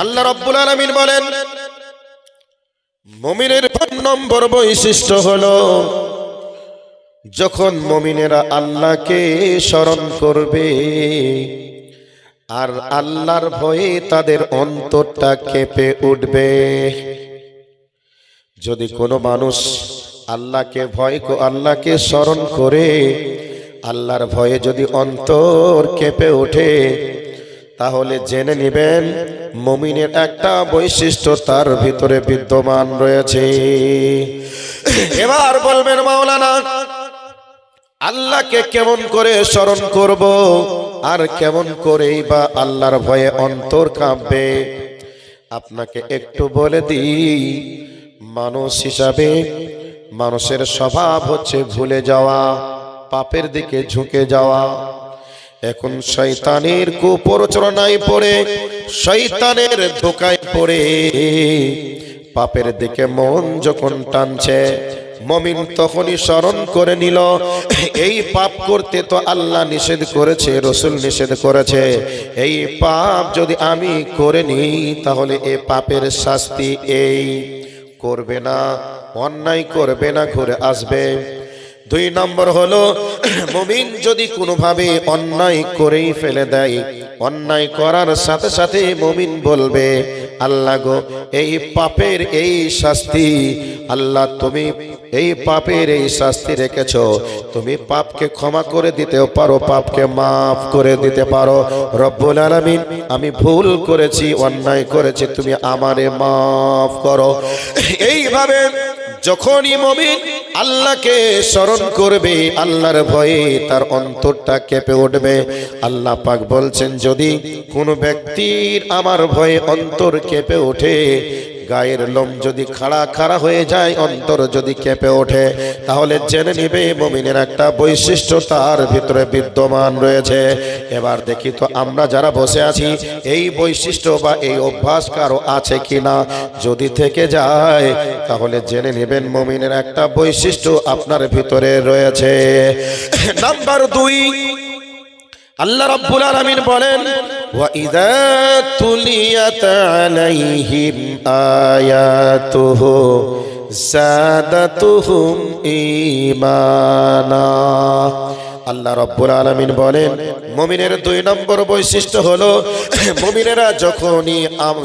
আল্লাহ রব্বুল আলমিন বলেন, মমিনের নম্বর বৈশিষ্ট্য হলো, যখন মমিনেরা আল্লাহকে স্মরণ করবে, আর আল্লাহর ভয়ে তাদের অন্তরটা কেঁপে উঠবে। যদি কোনো মানুষ আল্লাহকে ভয় আল্লাহকে স্মরণ করে, আল্লাহর ভয়ে যদি অন্তর কেঁপে ওঠে তাহলে জেনে নেবেন, মমিনের একটা বৈশিষ্ট্য তার ভিতরে বিদ্যমান রয়েছে। এবার বলবেন, মাওলানা, আল্লাহকে কেমন করে স্মরণ করব, আর কেমন করেই বা আল্লাহর ভয়ে অন্তর কাঁপবে? আপনাকে একটু বলে দিই, মানুষ হিসাবে মানুষের স্বভাব হচ্ছে ভুলে যাওয়া, পাপের দিকে ঝুঁকে যাওয়া এখন শয়তানের কুপ্রচরণায় পড়ে, শয়তানের ধোকায় পড়ে। পাপের দিকে মন যখন টানছে, মমিন তখনই স্মরণ করে নিল, এই পাপ করতে তো আল্লাহ নিষেধ করেছে, রসুল নিষেধ করেছে। এই পাপ যদি আমি করে নিই, তাহলে এ পাপের শাস্তি এই করবে না, অন্যায় করবে না, ঘুরে আসবে। দুই নম্বর হলো, মুমিন যদি কোনোভাবে অন্যায় করেই ফেলে দেয়, অন্যায় করার সাথে সাথে মুমিন বলবে, আল্লাহ গো, এই পাপের এই শাস্তি, আল্লাহ তুমি এই পাপের এই শাস্তি রেখেছ। তুমি পাপকে ক্ষমা করে দিতেও পারো, পাপকে মাফ করে দিতে পারো। রব্বুল আলামিন, আমি ভুল করেছি, অন্যায় করেছি, তুমি আমারে মাফ করো। এইভাবে যখনই মমিন আল্লাহকে স্মরণ করবে, আল্লাহর ভয়ে তার অন্তরটা কেঁপে উঠবে। আল্লাহ পাক বলছেন, যদি কোনো ব্যক্তির আমার ভয়ে অন্তর কেঁপে ওঠে গায়ের লোম যদি খাড়া খাড়া হয়ে যায়, অন্তর যদি কেঁপে ওঠে, তাহলে জেনে নিবে মমিনের একটা বৈশিষ্ট্য, তার ভিতরে বিদ্যমান রয়েছে। এবার দেখি তো আমরা যারা বসে আছি, এই বৈশিষ্ট্য বা এই অভ্যাস কারও আছে কিনা? যদি থেকে যায়, তাহলে জেনে নেবেন মমিনের একটা বৈশিষ্ট্য আপনার ভিতরে রয়েছে। নাম্বার দুই, আল্লাহ রাব্বুল আলামিন বলেন ইযা তুলিয়াত আলাইহিম আয়াতুহু জাদাতুহুম ঈমানা আল্লাহ রব্বুল আলামিন বলেন, মুমিনের দুই নম্বর বৈশিষ্ট্য হলো, মুমিনেরা যখনই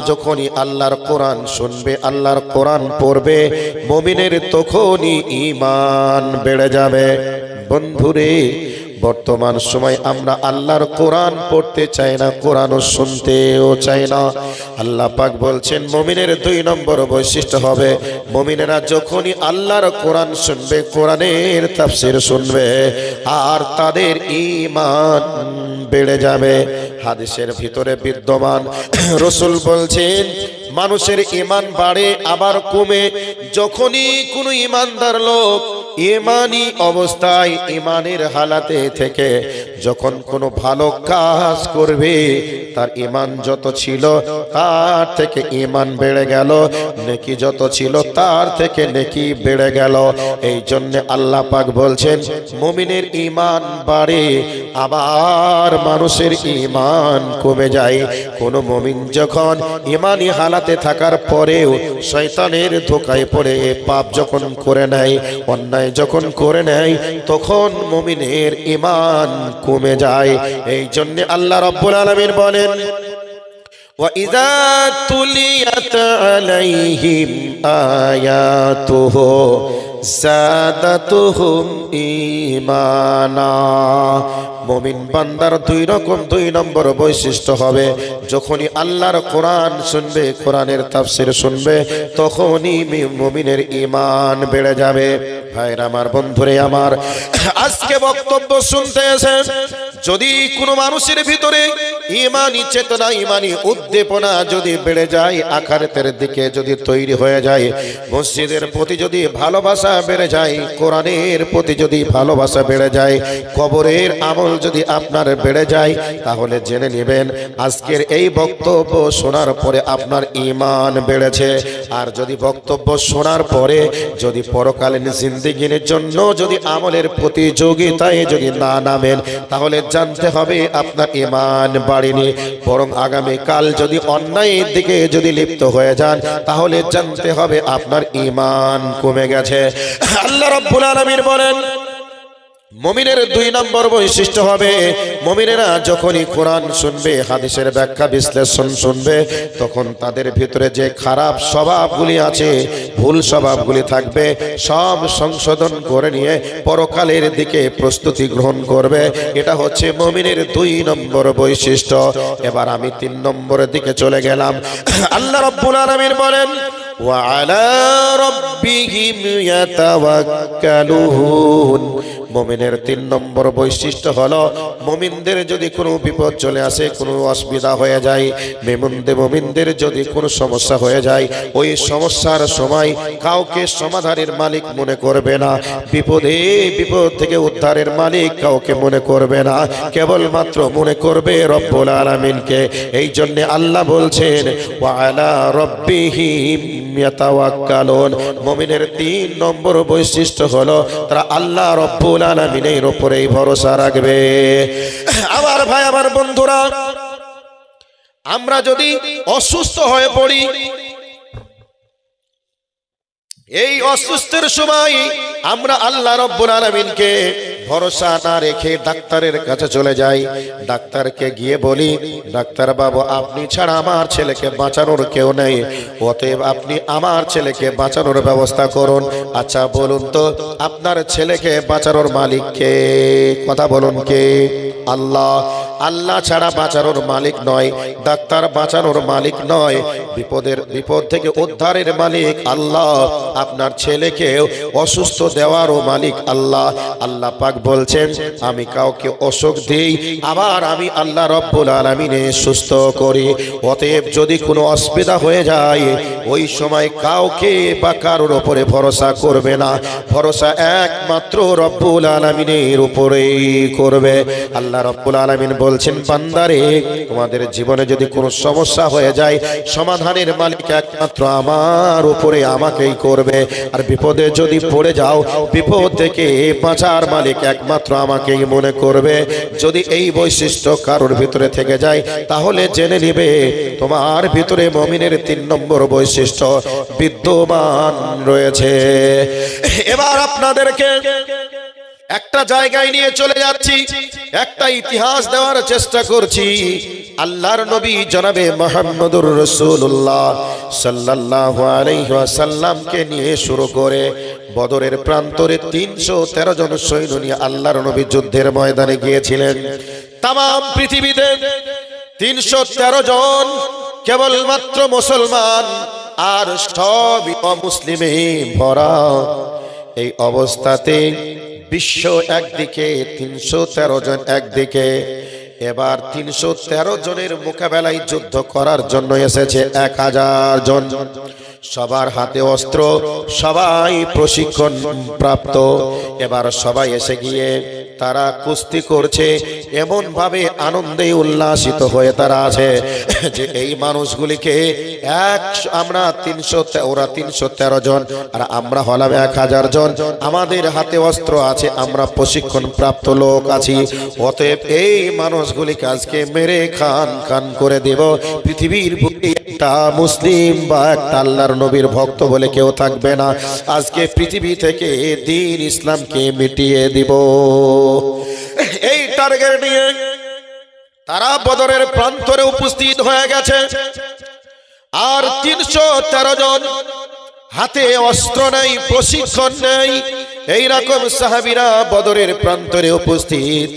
যখনই আল্লাহর কোরআন শুনবে, আল্লাহর কোরআন পড়বে, মুমিনের তখনই ঈমান বেড়ে যাবে। বন্ধুরে বর্তমান সময় আমরা আল্লাহর কোরআন পড়তে চাই না, কোরআনও শুনতেও চাই না। আল্লাহ পাক বলছেন, মমিনের দুই নম্বর বৈশিষ্ট্য হবে, মমিনেরা যখনই আল্লাহর কোরআন শুনবে, কোরআনের তাফসির শুনবে, আর তাদের ঈমান বেড়ে যাবে। হাদিসের ভিতরে বিদ্যমান রসুল বলছেন, মানুষের ইমান বাড়ে, আবার কমে। যখনই কোনো ইমানদার লোক ইমানি অবস্থায় ইমানের হালাতে থেকে যখন কোনো ভালো কাজ করবে, তার ইমান যত ছিল তার থেকে ইমান বেড়ে গেল, নেকি যত ছিল তার থেকে নেকি বেড়ে গেল। এই জন্য আল্লাহ পাক বলছেন, মুমিনের ইমান বাড়ে, আবার মানুষের ইমান কমে যায়। কোন মুমিন যখন ইমানি হালাতে থাকার পরেও শয়তানের ধোকায় পড়ে, পাপ যখন করে নেয়, অন্যায় যখন করে নেয় তখন মুমিনের ইমান কমে যায় এই জন্য আল্লাহ রব্বুল আলামিন বলেন وإذا تليت عليهم آياته زادتهم إيمانا মমিন বান্দার দুই রকম দুই নম্বর বৈশিষ্ট্য হবে। যখনই আল্লাহর কোরআন শুনবে, কোরআনের তাফসির শুনবে, তখনই মমিনের ইমান বেড়ে যাবে। ভাইরা আমার, বন্ধুরে আমার, আজকে বক্তব্য শুনতে এসে যদি কোনো মানুষের ভিতরে ইমানি চেতনা ইমানি উদ্দীপনা যদি বেড়ে যায়, আখারেতের দিকে যদি তৈরি হয়ে যায়, মসজিদের প্রতি যদি ভালোবাসা বেড়ে যায়, কোরআনের প্রতি যদি ভালোবাসা বেড়ে যায়, কবরের আমল যদি আপনার বেড়ে যায়, তাহলে জেনে নেবেন, আজকের এই বক্তব্য শোনার পরে আপনার ইমান বেড়েছে। আর যদি বক্তব্য শোনার পরে যদি পরকালীন জিন্দিগির জন্য যদি আমলের প্রতিযোগিতায় যদি না নামেন, তাহলে জানতে হবে আপনার ইমান বাড়েনি। বরং আগামী কাল যদি অন্যায়ের দিকে যদি লিপ্ত হয়ে যান, তাহলে জানতে হবে আপনার ইমান কমে গেছে। আল্লাহ রব্বুল আলামিন বলেন মমিনের দুই নম্বর বৈশিষ্ট্য হবে মমিনেরা যখনই কোরআন শুনবে হাদিসের ব্যাখ্যা বিশ্লেষণ শুনবে তখন তাদের ভিতরে যে খারাপ স্বভাবগুলি আছে ভুল স্বভাবগুলি থাকবে সব সংশোধন করে নিয়ে পরকালের দিকে প্রস্তুতি গ্রহণ করবে এটা হচ্ছে মমিনের দুই নম্বর বৈশিষ্ট্য এবার আমি তিন নম্বরের দিকে চলে গেলাম আল্লাহ রব্বুল আলামিন বলেন وعلى ربهم يتوكلون মমিনের তিন নম্বর বৈশিষ্ট্য হলো, মমিনদের যদি কোনো বিপদ চলে আসে, কোনো অসুবিধা হয়ে যায়, মেমুন্দে মমিনদের যদি কোনো সমস্যা হয়ে যায়, ওই সমস্যার সময় কাউকে সমাধানের মালিক মনে করবে না। বিপদে, বিপদ থেকে উদ্ধারের মালিক কাউকে মনে করবে না। কেবলমাত্র মনে করবে রব্বুল আলামিনকে। এই জন্যে আল্লাহ বলছেন ওয়ালা রব্বিহিম তিন নম্বর বৈশিষ্ট্য হলো, তারা আল্লাহ রব্বুল উপরেই ভরসা রাখবে। আমার ভাই, আমার বন্ধুরা, আমরা যদি অসুস্থ হয়ে পড়ি, এই অসুস্থের সময় আমরা আল্লাহ রব্বুল আলামিনকে ভরসা না রেখে ডাক্তারের কাছে চলে যাই। ডাক্তারকে গিয়ে বলি, ডাক্তার বাবু, আপনি ছাড়া আমার ছেলেকে বাঁচানোর কেউ নেই। অতএব আপনি আমার ছেলেকে বাঁচানোর ব্যবস্থা করুন। আচ্ছা বলুন তো, আপনার ছেলেকে বাঁচানোর মালিককে কথা বলুন কে? আল্লাহ আল্লাহ ছাড়া বাঁচানোর মালিক নয়, ডাক্তার বাঁচানোর মালিক নয়, বিপদের, বিপদ থেকে উদ্ধারের মালিক আল্লাহ, আপনার ছেলেকে অসুস্থ দেওয়ারও মালিক আল্লাহ। আল্লাহ পাক বলছেন, আমি কাউকে অসুখ দিই, আবার আমি আল্লাহ রব্বুল আলমিনে সুস্থ করি। অতএব যদি কোনো অসুবিধা হয়ে যায়, ওই সময় কাউকে বা কারোর ওপরে ভরসা করবে না। ভরসা একমাত্র রব্বুল আলমিনের উপরেই করবে। আল্লাহ রব্বুল আলমিন বলছেন, বান্দারে, তোমাদের জীবনে যদি কোনো সমস্যা হয়ে যায়, সমাধানের মালিক একমাত্র আমার উপরে আমাকেই করবে। আর বিপদে যদি পড়ে যাও, বিপদ থেকে বাঁচার মালিক একমাত্র আমাকেই মনে করবে। যদি এই বৈশিষ্ট্য কারোর ভিতরে থেকে যায়, তাহলে জেনে নিবে, তোমার ভিতরে মমিনের তিন নম্বর বৈশিষ্ট্য বিদ্যমান রয়েছে। এবার আপনাদেরকে একটা জায়গায় নিয়ে চলে যাচ্ছি। একটা ইতিহাস দেওয়ার চেষ্টা করছি। আল্লাহর নবী জনাবে মোহাম্মদুর রসুল্লাহ সাল্লাল্লাহু আলাইহি ওয়াসাল্লামকে নিয়ে শুরু করে বদরের প্রান্তরে তিনশো তেরো জন সৈন্য নিয়ে আল্লাহর নবী যুদ্ধের ময়দানে গিয়েছিলেন। তাম পৃথিবীতে তিনশো তেরো জন কেবলমাত্র মুসলমান আর সবই অমুসলিমে ভরা। এই অবস্থাতে বিশ্ব একদিকে, তিনশো তেরো জন একদিকে। এবার তিনশো তেরো জনের মোকাবেলায় যুদ্ধ করার জন্য এসেছে এক হাজার জন। সবার হাতে অস্ত্র, সবাই প্রশিক্ষণ প্রাপ্ত। এবার সবাই এসে গিয়ে তারা কুস্তি করছে এমন ভাবে আনন্দে উল্লাসিত হয়ে তারা আছে। যে এই মানুষগুলিকে এক, আমরা তিনশো ওরা তিনশো তেরো জন, আর আমরা হলাম এক হাজার জন। আমাদের হাতে অস্ত্র আছে, আমরা প্রশিক্ষণ প্রাপ্ত লোক আছি। অতএব এই মানুষগুলিকে আজকে মেরে খান খান করে দেব। পৃথিবীর একটা মুসলিম বা একটা আল্লাহর নবীর ভক্ত বলে কেউ থাকবে না। আজকে পৃথিবী থেকে দিন ইসলামকে মিটিয়ে দিব। এই টার্গেট নিয়ে তারা বদরের প্রান্তরে উপস্থিত হয়ে গেছে। আর তিনশো তেরো জন হাতে অস্ত্র নেই, প্রশিক্ষণ নেই। এইরকম সাহাবিরা বদরের প্রান্তরে উপস্থিত।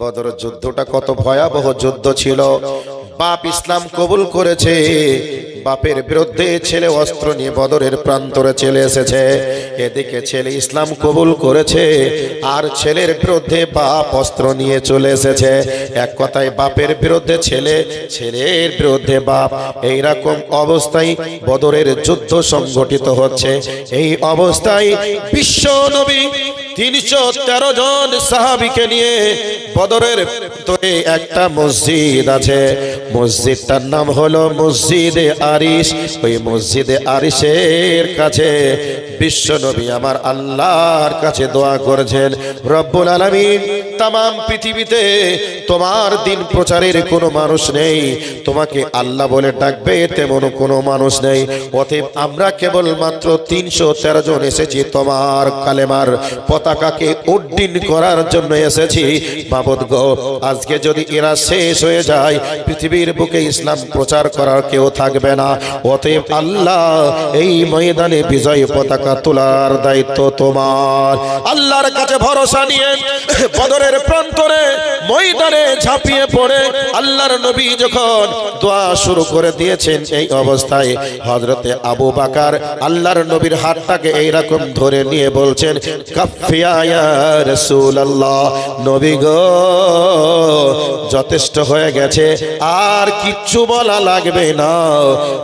বদর যুদ্ধটা কত ভয়াবহ যুদ্ধ ছিল। বাপ ইসলাম কবুল করেছে। বাপের বিরুদ্ধে ছেলে অস্ত্র নিয়ে বদরের প্রান্তরে চলে এসেছে। এদিকে ছেলে ইসলাম কবুল করেছে, আর ছেলের বিরুদ্ধে বাপ অস্ত্র নিয়ে চলে এসেছে। এক কথায় বাপের বিরুদ্ধে ছেলে, ছেলের বিরুদ্ধে বাপ। এই রকম অবস্থায় বদরের যুদ্ধ সংগঠিত হচ্ছে। এই অবস্থায় বিশ্ব নবী তিনশো তেরো জন সাহাবিকে নিয়ে বদরের ভিতরে একটা মসজিদ আছে। মসজিদটার নাম হলো মসজিদে আরিস ওই মসজিদে আরিসের কাছে বিশ্ব নবী আমার আল্লাহর কাছে দোয়া করেছেন। রব্বুল আলামিন তাম পৃথিবীতে তোমার দিন প্রচারের কোনো মানুষ নেই। তোমাকে আল্লাহ বলে ডাকবে তেমন কোনো মানুষ নেই। অতএব আমরা কেবল মাত্র তিনশো তেরো জন এসেছি তোমার কালেমার পতাকাকে উড্ডীন করার জন্য এসেছি। বাবদ গো, আজকে যদি এরা শেষ হয়ে যায়, পৃথিবীর বুকে ইসলাম প্রচার করার কেউ থাকবে না। অতএব আল্লাহ, এই ময়দানে বিজয় পতাকা তোলার দায়িত্ব তোমার। আল্লাহর কাছে ভরসা নিয়ে বদরের প্রান্তরে ময়দানে ঝাঁপিয়ে পড়ে আল্লাহর নবী যখন দোয়া শুরু করে দিয়েছেন এই অবস্থায় হজরতে আবু বাকার আল্লাহর নবীর হাতটাকে এইরকম ধরে নিয়ে বলছেন কাফিয়া রসুল আল্লাহ নবী গো, যথেষ্ট হয়ে গেছে, আর কিচ্ছু বলা লাগবে না।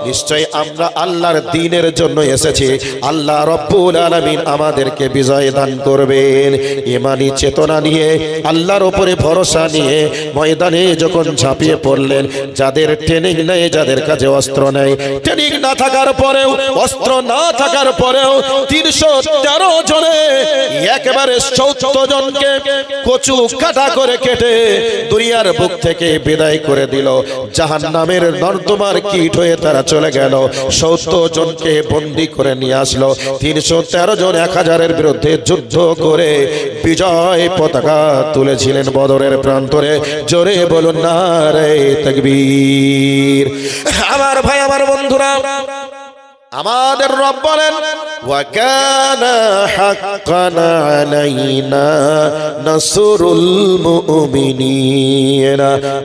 নিশ্চয় আমরা আল্লাহর দিনের জন্য এসেছি, আল্লাহ রব্বুল আলামিন আমাদেরকে বিজয় দান করবেন। ইমানি চেতনা নিয়ে আল্লাহর উপরে ভরসা নিয়ে ময়দানে যখন ঝাঁপিয়ে পড়লেন, যাদের ট্রেনিং নেই, যাদের কাছে অস্ত্র নেই ট্রেনিং না থাকার পরেও, অস্ত্র না থাকার পরেও তিনশো তেরো জনে একেবারে চৌদ্দ জনকে কচু কাটা করে কেটে দুনিয়ার বুক থেকে বিদায় করে দিল। জাহান নামের নর্দমার কীট হয়ে তারা চলে গেল। সত্তর জনকে বন্দি করে নিয়ে আসলো। তিনশো তেরো জন এক হাজারের বিরুদ্ধে যুদ্ধ করে বিজয় পতাকা তুলেছিলেন বদরের প্রান্তরে। জোরে বলুন না রে তকবীর। আমার ভাই, আমার বন্ধুরা, আমাদের রব বলেন وَكَانَ حَقًّا عَلَيْنَا نَصْرُ الْمُؤْمِنِينَ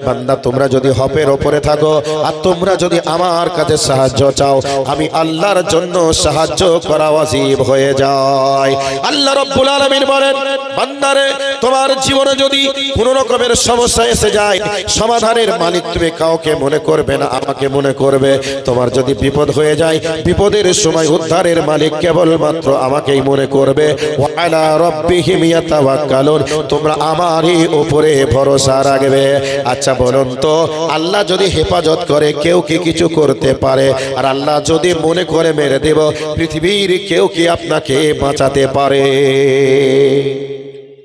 বান্দা তোমরা যদি হপের ওপরে থাকো আর তোমরা যদি আমার কাছে সাহায্য চাও আমি আল্লাহর জন্য সাহায্য করা ওয়াজিব হয়ে যায় আল্লাহ রাব্বুল আলামিন বলেন বান্দারে তোমার জীবনে যদি কোনো রকমের সমস্যা এসে যায় সমাধানের মালিক তুমি কাউকে মনে করবে না আমাকে মনে করবে তোমার যদি বিপদ হয়ে যায় বিপদের সময় উদ্ধারের মালিক কেবলমাত্র আমাকেই মনে করবে। ওয়ালা রব্বিহিম ইয়াতাওয়াক্কালুন, তোমরা আমারই উপরে ভরসা রাখবে। আচ্ছা বলুন তো, আল্লাহ যদি হেফাজত করে, কেউ কি কিছু করতে পারে? আর আল্লাহ যদি মনে করে মেরে দেব, পৃথিবীর কেউ কি আপনাকে বাঁচাতে পারে?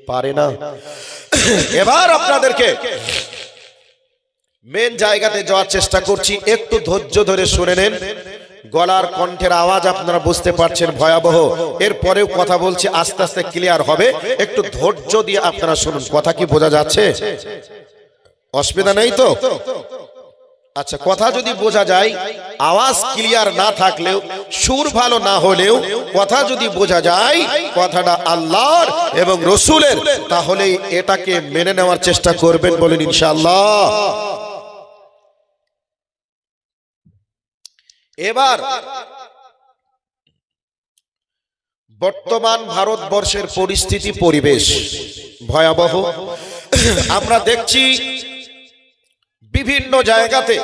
পারে না। এবার আপনাদেরকে মেন জায়গাতে যাওয়ার চেষ্টা করছি, একটু ধৈর্য ধরে শুনে নেন। গলার কণ্ঠের আওয়াজ আপনারা বুঝতে পারছেন ভয়াবহ। এরপরেও কথা বলছি, আস্তে আস্তে ক্লিয়ার হবে। একটু ধৈর্য দিয়ে আপনারা শুনুন, কথা কি বোঝা যাচ্ছে? অসুবিধা নেই তো? আচ্ছা কথা যদি বোঝা যায়, আওয়াজ ক্লিয়ার না থাকলেও, সুর ভালো না হলেও, কথা যদি বোঝা যায়, কথাটা আল্লাহর এবং রসুলের তাহলে এটাকে মেনে নেওয়ার চেষ্টা করবেন বলেন ইনশাআল্লাহ। এবার বর্তমান ভারতবর্ষের পরিস্থিতি, পরিবেশ ভয়াবহ। আমরা দেখছি বিভিন্ন জায়গাতে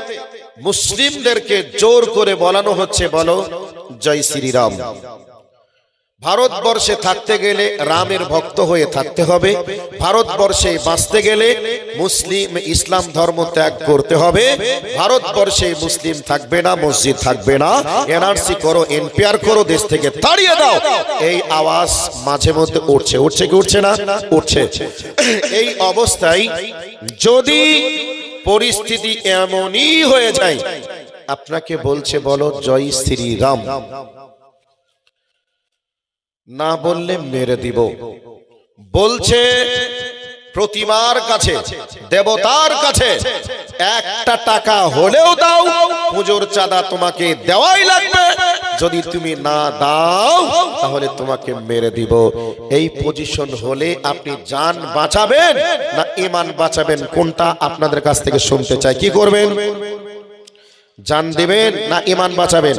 মুসলিমদেরকে জোর করে বলানো হচ্ছে, বলো, জয় শ্রীরাম। ভারতবর্ষে থাকতে গেলে রামের ভক্ত হয়ে থাকতে হবে। ভারতবর্ষে বাঁচতে গেলে মুসলিম ইসলাম ধর্ম ত্যাগ করতে হবে। ভারতবর্ষে মুসলিম থাকবে না, মসজিদ থাকবে না। এনআরসি করো, এনপিআর করো, দেশ থেকে তাড়িয়ে দাও। এই আওয়াজ মাঝে মধ্যে উঠছে উঠছে কি উঠছে না? উঠছে। এই অবস্থায় যদি পরিস্থিতি এমনই হয়ে যায়, আপনাকে বলছে বলো, জয় শ্রীরাম। না বললে মেরে দিব। বলছে, প্রতিমার কাছে, দেবতার কাছে, একটা টাকা হলেও দাও, পুজোর চাঁদা তোমাকে দেওয়াই লাগবে। যদি তুমি না দাও, তাহলে তোমাকে মেরে দিব। এই পজিশন হলে আপনি যান বাঁচাবেন, না ইমান বাঁচাবেন, কোনটা আপনাদের কাছ থেকে শুনতে চাই? কি করবেন? জান দেবেন, না ইমান বাঁচাবেন?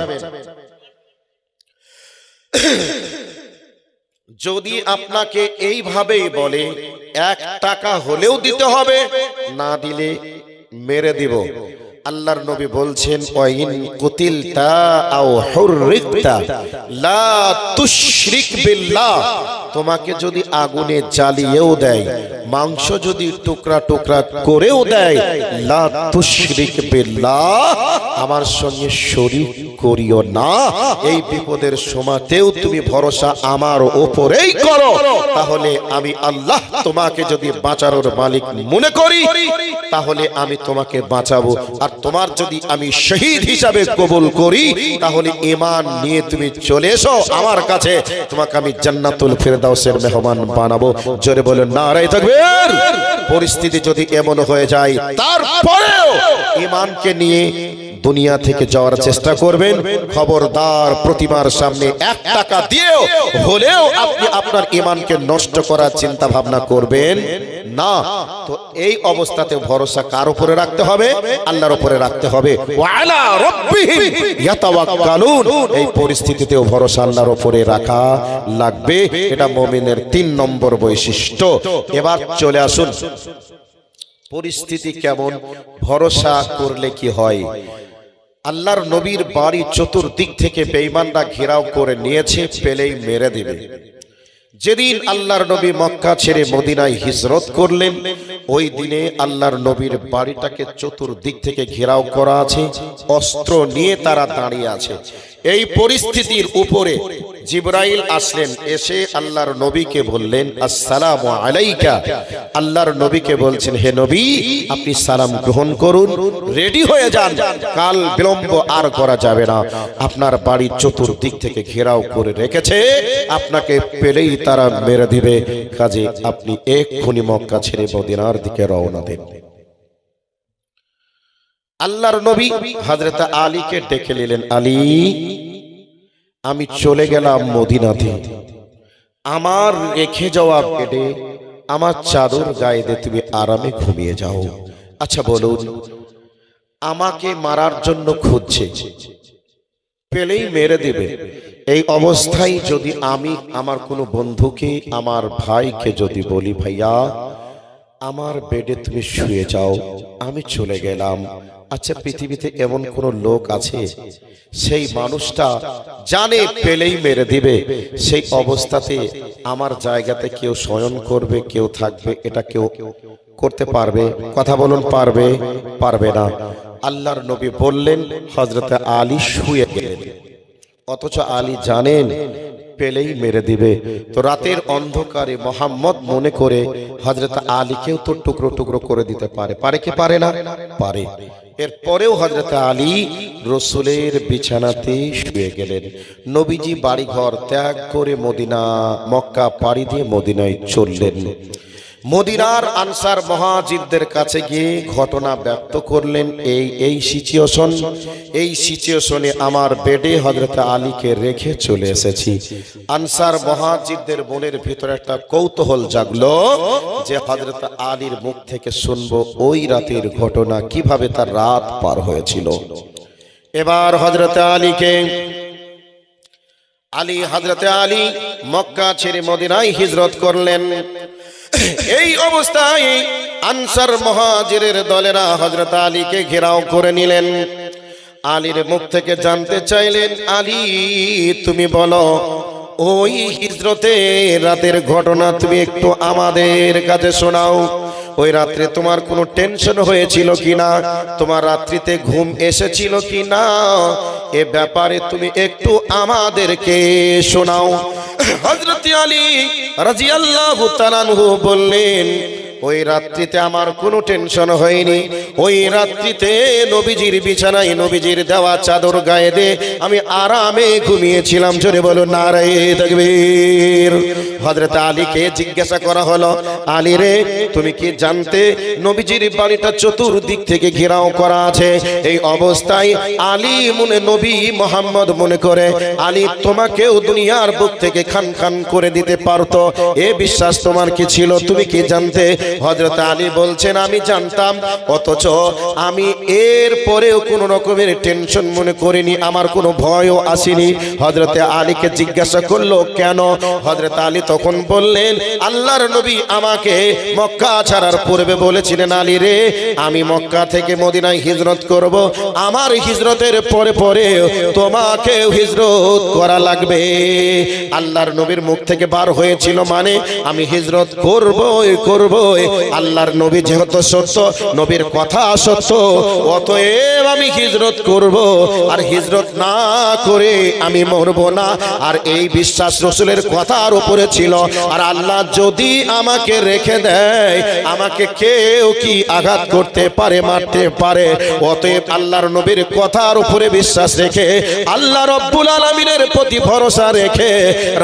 যদি আপনাকে এইভাবেই বলে এক টাকা হলেও দিতে হবে না দিলে মেরে দিব। আল্লাহর নবী বলছেন ওয়াইন কুতিলতা আও হুররিকতা। লা তুশরিক বিল্লাহ। তোমাকে যদি আগুনে জ্বালিয়েও দেয় মাংস যদি টুকরা টুকরা করেও দেয়, লা তুশরিক বিল্লাহ, আমার সঙ্গে শরীক করিও না। এই বিপদের সময়তেও তুমি ভরসা আমার ওপরেই করো। তাহলে আমি আল্লাহ তোমাকে যদি বাঁচানোর মালিক মনে করি, তাহলে আমি তোমাকে বাঁচাবো। আর তোমার যদি আমি শহীদ হিসাবে কবুল করি, তাহলে ইমান নিয়ে তুমি চলে এসো আমার কাছে। তোমাকে আমি জান্নাতুল ফেরদাউসের মেহমান বানাবো। জোরে বলে নারাই থাকবে। পরিস্থিতি যদি এমন হয়ে যায় তারপরেও ইমানকে নিয়ে দুনিয়া থেকে যাওয়ার চেষ্টা করবেন। খবরদার প্রতিমার সামনে এক টাকা দিয়েও, হলেও আপনি আপনার ইমানকে নষ্ট করার চিন্তা ভাবনা করবেন না। তো এই অবস্থাতে ভরসা কার উপরে রাখতে হবে? আল্লাহর উপরে রাখতে হবে। এই পরিস্থিতিতেও ভরসা আল্লাহর উপরে রাখা লাগবে। এটা মুমিনের তিন নম্বর বৈশিষ্ট্য। এবার চলে আসুন। পরিস্থিতি কেমন? ভরসা করলে কি হয়? আল্লাহর নবীর বাড়ি চতুর্দিক থেকে বেঈমানরা ঘেরাও করে নিয়েছে, পেলেই মেরে দেবে। যেদিন আল্লাহর নবী মক্কা ছেড়ে মদিনায় হিজরত করলেন, ওই দিনে আল্লাহর নবীর বাড়িটাকে চতুর্দিক থেকে ঘেরাও করা আছে, অস্ত্র নিয়ে তারা দাঁড়িয়ে আছে। এই পরিস্থিতির উপরে জিব্রাইল আসলেন, এসে আল্লাহর নবীকে বললেন, আসসালাম আলাইকা। আল্লাহর নবীকে বলছেন, হে নবী, আপনি সালাম গ্রহণ করুন, রেডি হয়ে যান। কাল বিলম্ব আর করা যাবে না। আপনার বাড়ি চতুর্দিক থেকে ঘেরাও করে রেখেছে। আপনাকে পেলেই তারা মেরে দিবে। কাজে আপনি এক্ষুনি মক্কা ছেড়ে মদিনার দিকে রওনা দেন। আল্লাহর নবী হযরত আলীকে ডেকে নিলেন, আলী, আমি চলে গেলাম মদিনাতে। আমার রেখে যাওয়া বেডে, আমার চাদর গায়ে দিয়ে তুমি আরামে ঘুমিয়ে যাও। আচ্ছা বলুন, আমাকে মারার জন্য খুঁজছে। পেলেই মেরে দেবে। এই অবস্থায় যদি আমি আমার কোনো বন্ধুকে, আমার ভাইকে যদি বলি, ভাইয়া, আমার বেডে তুমি শুয়ে যাও, আমি চলে গেলাম। আচ্ছা পৃথিবীতে এমন কোন লোক আছে? সেই মানুষটা জানে পেলেই মেরে দিবে। সেই অবস্থাতে আমার জায়গাতে কেউ শয়ন করবে, কেউ থাকবে, এটা কেউ করতে পারবে? কথা বলুন, পারবে? পারবে না। আল্লাহর নবী বললেন হজরতে আলী শুয়ে গেলেন। অথচ আলী জানেন পেলেই মেরে দিবে। তো রাতের অন্ধকারে মোহাম্মদ মনে করে হজরত আলীকেও তো টুকরো টুকরো করে দিতে পারে। পারে কি পারে না? পারে। এরপরেও হজরত আলী রসুলের বিছানাতে শুয়ে গেলেন। নবীজি বাড়িঘর ত্যাগ করে মদিনা, মক্কা পাড়ি দিয়ে মদিনায় চললেন। মদিনার আনসার মহাজিবদের কাছে গিয়ে ঘটনা ব্যক্ত করলেন এই এই সিচুয়েশন এই সিচুয়েশনে আমার বেডে হজরত আলীকে রেখে চলে এসেছি। আনসার মহাজিবদের মনের ভিতরে একটা কৌতূহল জাগলো যে হজরত আলীর মুখ থেকে শুনব ওই রাতের ঘটনা কীভাবে তার রাত পার হয়েছিল। এবার হজরত আলীকে, আলী হজরত আলী মক্কা ছেড়ে মদিনায় হিজরত করলেন। এই অবস্থায় আনসার মহাজিরের দলেরা হজরত আলীকে ঘেরাও করে নিলেন। আলীর মুখ থেকে জানতে চাইলেন, আলী, তুমি বলো, ওই হিজরতে রাতের ঘটনা তুমি একটু আমাদের কাছে শোনাও। ওই রাত্রে তোমার কোনো টেনশন হয়েছিল কিনা? তোমার রাত্রিতে ঘুম এসেছিল কিনা? এ ব্যাপারে তুমি একটু আমাদেরকে শোনাও। হজরত আলী রাজিয়াল্লাহু বললেন ওই রাত্রিতে আমার কোনো টেনশন হয়নি। ওই রাত্রিতে নবীজির বিছানায় নবীজির দেওয়া চাদর গায়ে দে আমি আরামে ঘুমিয়েছিলাম। জোরে বলো, নারায় তকবীর। হযরত আলীকে জিজ্ঞাসা করা হলো, আলী রে, তুমি কি জানতে নবীজির বাড়িটা চতুর্দিক থেকে ঘেরাও করা আছে? এই অবস্থায় আলী মনে নবী মোহাম্মদ মনে করে, আলী তোমাকেও দুনিয়ার বুক থেকে খান খান করে দিতে পারতো। এ বিশ্বাস তোমার কি ছিল? তুমি কি জানতে হজরত আলী বলছেন, আমি জানতাম, অথচ আমি এর পরেও কোনো রকমের টেনশন মনে করিনি, আমার কোনো ভয়ও আসেনি। হজরতে আলীকে জিজ্ঞাসা করল, কেন? হজরত আলী তখন বললেন, আল্লাহর নবী আমাকে মক্কা ছাড়ার পূর্বে বলেছিলেন, আলী রে, আমি মক্কা থেকে মদিনায় হিজরত করব। আমার হিজরতের পরে পরে তোমাকে হিজরত করা লাগবে। আল্লাহর নবীর মুখ থেকে বার হয়েছিল মানে আমি হিজরত করবই করবই। আল্লাহর নবী যেহেতু সত্য, নবীর কথা সত্য, অতএব আমি হিজরত করব। আর হিজরত না করে আমি মরব না। আর এই বিশ্বাস রসুলের কথার উপরে ছিল, আর আল্লাহ যদি আমাকে রেখে দেয়, আমাকে কেউ কি আঘাত করতে পারে, মারতে পারে? অতএব আল্লাহর নবীর কথার উপরে বিশ্বাস রেখে, আল্লাহ রব্বুল আলমিনের প্রতি ভরসা রেখে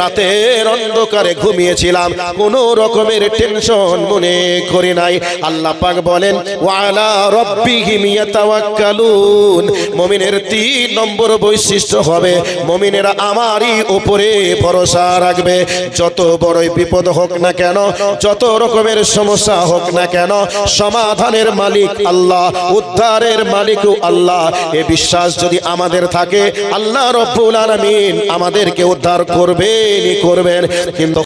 রাতের অন্ধকারে ঘুমিয়েছিলাম। কোনো রকমের টেনশন মনে করি নাই। আল্লাহ পাক বলেন, ওয়ালা রব্বিহিম ইয়াতাওয়াক্কালুন। মুমিনের তিন নম্বর বৈশিষ্ট্য হবে, মুমিনেরা আমারই উপরে ভরসা রাখবে। যত বড়ই বিপদ হোক না কেন, যত রকমের সমস্যা হোক না কেন, সমাধানের মালিক আল্লাহ, উদ্ধারের মালিকও আল্লাহ। এ বিশ্বাস যদি আমাদের থাকে, আল্লাহ রব্বুল আলামিন আমাদেরকে উদ্ধার করবেনই করবেন। কিন্তু